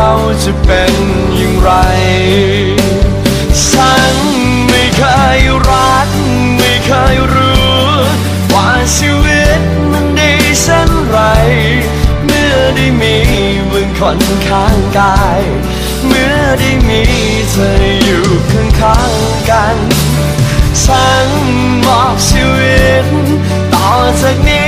เราจะเป็นอย่างไร ฉันไม่เคยรัก ไม่เคยรู้ ว่าชีวิตมันดีเช่นไร เมื่อได้มีมึงคนข้างกาย เมื่อได้มีเธออยู่ข้างข้างๆกัน ฉันมอบชีวิต ต่อจากนี้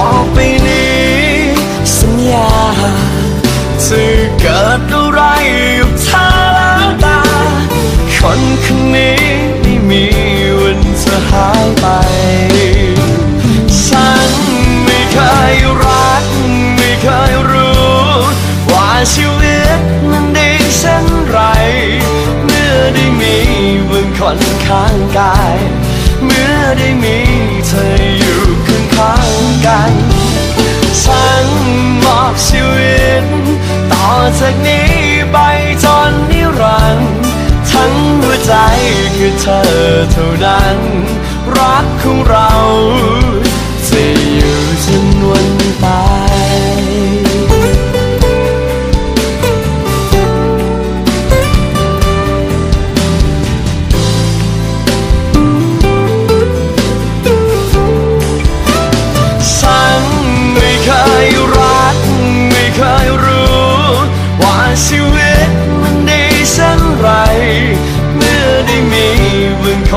ต่อไปนี้ สัญญาจะเกิดอะไรกับเธอแล้วตา คนคนนี้ไม่มีวันจะหายไป ฉันไม่เคยรัก ไม่เคยรู้ ว่าชีวิตมันดีเช่นไร เมื่อได้มีมึงคนข้างกาย เมื่อได้มีเธอ ฉันมอบชีวิต ต่อจากนี้ไปจนนิรันดร์ทั้งหัวใจคือเธอเท่านั้น รักของเรา